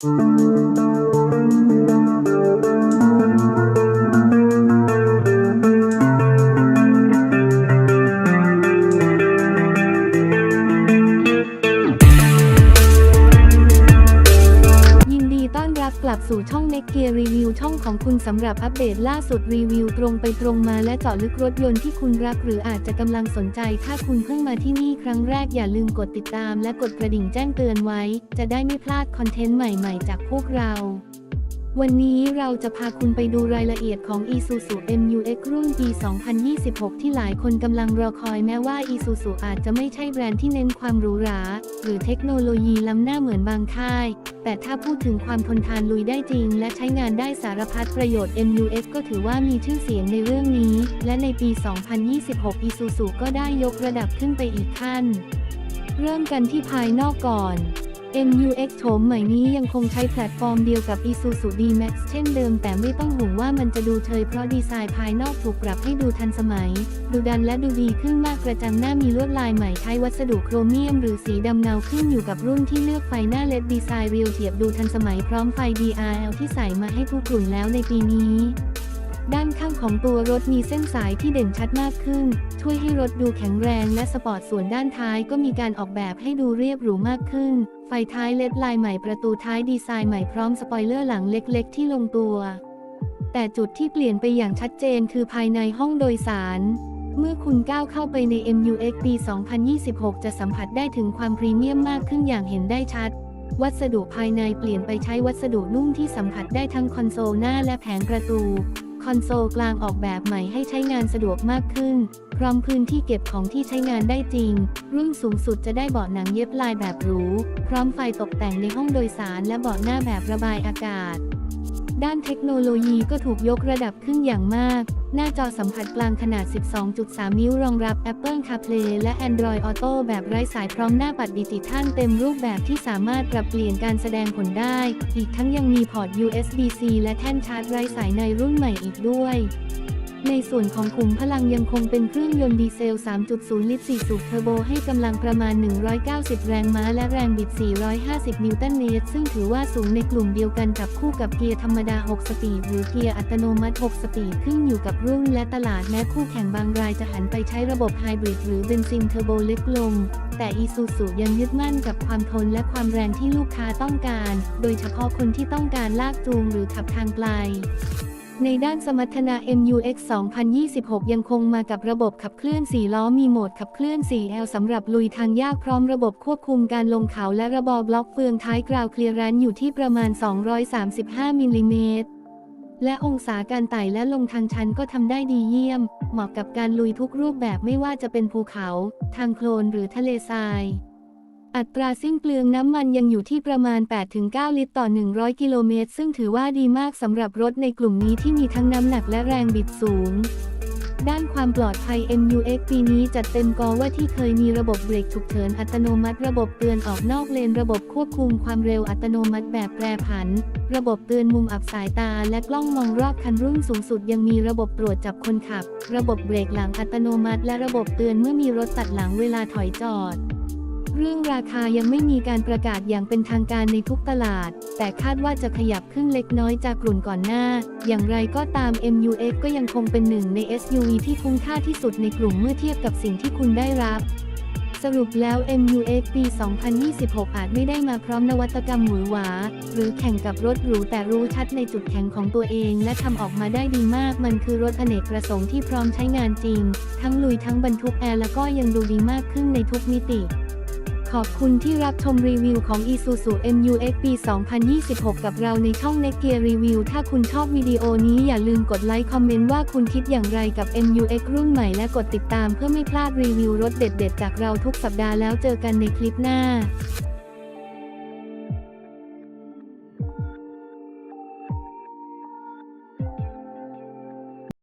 ยิ เกียร์รีวิวช่องของคุณสำหรับอัปเดตล่าสุดรีวิวตรงไปตรงมาและเจาะลึกรถยนต์ที่คุณรักหรืออาจจะกำลังสนใจ ถ้าคุณเพิ่งมาที่นี่ครั้งแรกอย่าลืมกดติดตามและกดกระดิ่งแจ้งเตือนไว้ จะได้ไม่พลาดคอนเทนต์ใหม่ๆ จากพวกเรา วันนี้เราจะพาคุณไปดูรายละเอียดของ Isuzu MU-X รุ่นปี 2026 ที่หลายคนกำลังรอคอยแม้ว่า Isuzu อาจจะไม่ใช่แบรนด์ที่เน้นความหรูหรา หรือเทคโนโลยีล้ำหน้าเหมือนบางค่าย แต่ถ้าพูดถึงความทนทานลุยได้จริง และใช้งานได้สารพัดประโยชน์ MU-X ก็ถือว่ามีชื่อเสียงในเรื่องนี้ และในปี 2026 Isuzu ก็ได้ยกระดับขึ้นไปอีกขั้น เริ่มกันที่ภายนอกก่อน MUX โฉมใหม่นี้ยังคงใช้แพลตฟอร์มเดียวกับ Isuzu D-Max เช่นเดิมแต่ไม่ต้องห่วงว่ามันจะดูเชยเพราะดีไซน์ภายนอกถูกปรับให้ดูทันสมัย ดูดันและดูดีขึ้นมากกระจังหน้ามีลวดลายใหม่ใช้วัสดุโครเมียมหรือสีดำเงาขึ้นอยู่กับรุ่นที่เลือกไฟหน้าเลดดีไซน์เรียวเทียบดูทันสมัยพร้อมไฟ DRL ที่ใส่มาให้ทุกกลุ่นแล้วในปีนี้ ด้านข้างของตัวรถมีเส้นสายที่เด่นชัดมากขึ้น ช่วยให้รถดูแข็งแรงและสปอร์ตส่วนด้านท้ายก็มีการออกแบบให้ดูเรียบหรูมากขึ้น ไฟท้ายเล็ดลายใหม่ประตูท้ายดีไซน์ใหม่พร้อมสปอยเลอร์หลังเล็กๆ ที่ลงตัว แต่จุดที่เปลี่ยนไปอย่างชัดเจนคือภายในห้องโดยสารเมื่อคุณก้าวเข้าไปใน MUX ปี 2026 จะสัมผัสได้ถึงความพรีเมียมมากขึ้นอย่างเห็นได้ชัด วัสดุภายในเปลี่ยนไปใช้วัสดุนุ่มที่สัมผัสได้ทั้งคอนโซลหน้าและแผงประตู อนโซลกลางออกแบบใหม่ให้ใช้งานสะดวกมากขึ้น พร้อมพื้นที่เก็บของที่ใช้งานได้จริง รุ่นสูงสุดจะได้เบาะหนังเย็บลายแบบหรู พร้อมไฟตกแต่งในห้องโดยสารและเบาะหน้าแบบระบายอากาศ ด้านเทคโนโลยีก็ถูกยกระดับขึ้นอย่างมาก หน้าจอสัมผัสกลางขนาด 12.3 นิ้วรองรับ Apple CarPlay และ Android Auto แบบไร้สายพร้อมหน้าปัดดิจิทัลเต็มรูปแบบที่สามารถปรับเปลี่ยนการแสดงผลได้ อีกทั้งยังมีพอร์ต USB-C และแท่นชาร์จไร้สายในรุ่นใหม่อีกด้วย ในส่วนของขุมพลังยังคงเป็นเครื่องยนต์ดีเซล 3.0 ลิตร 4 สูบเทอร์โบให้กำลังประมาณ 190 แรงม้าและแรงบิด 450 นิวตันเมตร ซึ่งถือว่าสูงในกลุ่มเดียวกันกับคู่กับเกียร์ธรรมดา 6 สปีด หรือเกียร์อัตโนมัติ 6 สปีด ขึ้นอยู่กับรุ่นและตลาดแม้คู่แข่งบางรายจะหันไปใช้ระบบไฮบริดหรือเบนซินเทอร์โบเล็กลง แต่ Isuzu ยังยึดมั่นกับความทนและความแรงที่ลูกค้าต้องการ โดยเฉพาะคนที่ต้องการลากจูงหรือขับทางไกล ในด้านสมรรถนะ MUX 2026 ยังคงมากับระบบขับเคลื่อน 4 ล้อมีโหมดขับเคลื่อน 4L สำหรับลุยทางยากพร้อมระบบควบคุมการลงเขาและระบอบล็อกเฟืองท้ายกราวเคลียร์แรนซ์อยู่ที่ประมาณ 235มิลลิเมตรและองศาการไต่และลงทางชันก็ทำได้ดีเยี่ยม เหมาะกับการลุยทุกรูปแบบไม่ว่าจะเป็นภูเขา ทางโคลนหรือทะเลทราย อัตราสิ้นเปลืองน้ำมันยังอยู่ที่ประมาณ 8-9 ลิตรต่อ 100 กิโลเมตร ซึ่งถือว่าดีมากสำหรับรถในกลุ่มนี้ที่มีทั้งน้ำหนักและแรงบิดสูง ด้านความปลอดภัย MUX ปีนี้จัดเต็มกอว่าที่เคยมีระบบเบรกฉุกเฉินอัตโนมัติ ระบบเตือนออกนอกเลน ระบบควบคุมความเร็วอัตโนมัติแบบแปรผัน ระบบเตือนมุมอับสายตา และกล้องมองรอบคันรุ่นสูงสุดยังมีระบบตรวจจับคนขับ ระบบเบรกหลังอัตโนมัติ และระบบเตือนเมื่อมีรถตัดหลังเวลาถอยจอด เรื่องราคายังไม่มีการประกาศอย่างเป็นทางการในทุกตลาด แต่คาดว่าจะขยับขึ้นเล็กน้อยจากกลุ่นก่อนหน้า อย่างไรก็ตาม MUX ก็ยังคงเป็นหนึ่งใน SUV ที่คุ้มค่าที่สุดในกลุ่มเมื่อเทียบกับสิ่งที่คุณได้รับสรุปแล้ว MUX ปี 2026 อาจไม่ได้มาพร้อมนวัตกรรมหวือหวา หรือแข่งกับรถหรูแต่รู้ชัดในจุดแข็งของตัวเอง และทำออกมาได้ดีมาก มันคือรถอเนกประสงค์ที่พร้อมใช้งานจริง ทั้งลุยทั้งบรรทุกแอร์แล้วก็ยังดูดีมากขึ้นในทุกมิติ ขอบคุณที่รับชมรีวิวของ Isuzu MUX ปี 2026 กับเราในช่อง netgear Review ถ้าคุณชอบวิดีโอนี้อย่าลืมกดไลค์คอมเมนต์ว่าคุณคิดอย่างไรกับ MUX รุ่นใหม่และกดติดตามเพื่อไม่พลาดรีวิวรถเด็ดๆ จากเราทุกสัปดาห์แล้วเจอกันในคลิปหน้า